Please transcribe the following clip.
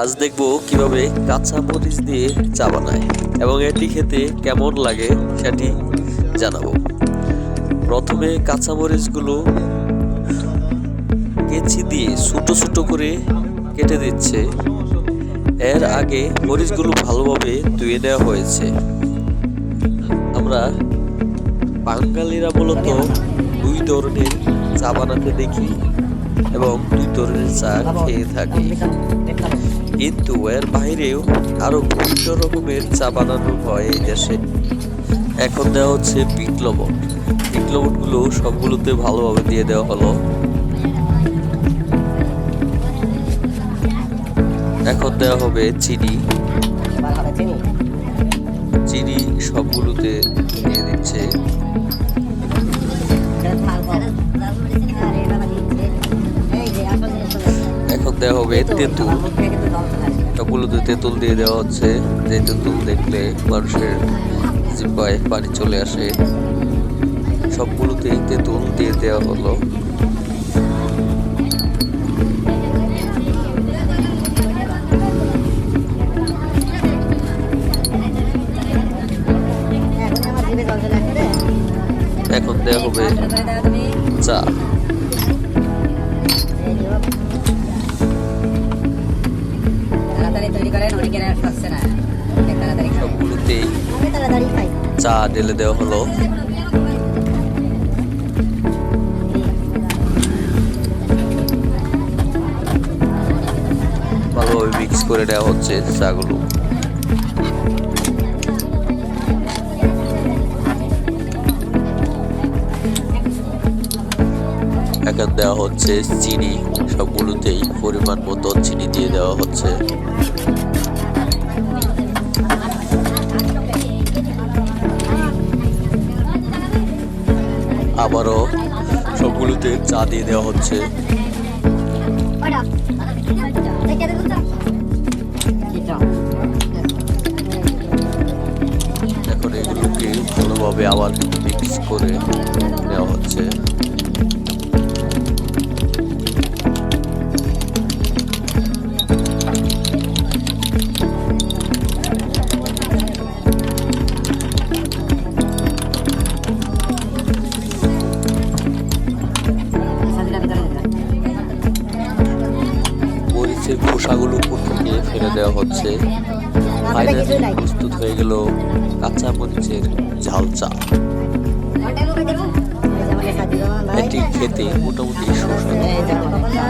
আজ দেখব কীভাবে কাঁচা মরিচ দিয়ে চা বানায় এবং এটি খেতে কেমন লাগে সেটি জানাব। প্রথমে কাঁচা মরিচগুলো কেচি দিয়ে ছোটো ছোটো করে কেটে দিচ্ছে এর আগে মরিচগুলো ভালোভাবে ধুয়ে নেওয়া হয়েছে। আমরা বাঙালিরা মূলত দুই ধরনের চা বানাতে দেখি এবং ধরনের চা খেয়ে থাকি। কিন্তু এর বাইরেও আরও বিভিন্ন রকমের চা বানানো হয় এই দেশে। এখন দেওয়া হচ্ছে বিট লবণ। লবণগুলো সবগুলোতে ভালোভাবে দিয়ে দেওয়া হলো। এখন দেওয়া হবে চিনি। চিনি সবগুলোতে দিয়ে দিচ্ছে। দেওয়া হবে তেঁতুল। সবগুলোতে তেঁতুল দিয়ে দেওয়া হচ্ছে। যে তেঁতুল দেখলে মানুষের জিব্বায় পানি চলে আসে সবগুলোতেই তেঁতুল দিয়ে দেওয়া হলো। এখন দেওয়া হবে তুমি চা। চা ঢেলে দেওয়া হলো। ভালোভাবে মিক্স করে দেওয়া হচ্ছে চাগুলো। এখন দেওয়া হচ্ছে চিনি, সবগুলোতেই পরিমাণ মতো চিনি দিয়ে দেওয়া হচ্ছে। আবারও সবগুলোতে চা দিয়ে দেওয়া হচ্ছে। এখন এগুলোকে ভালোভাবে আবার মিক্স করে নেওয়া হচ্ছে। মরিচের খোসাগুলো থেকে ফেলে দেওয়া হচ্ছে। ফাইনালি প্রস্তুত হয়ে গেল কাঁচা মরিচের ঝাল চা এটি খেতে মোটামুটি সুস্বাদু।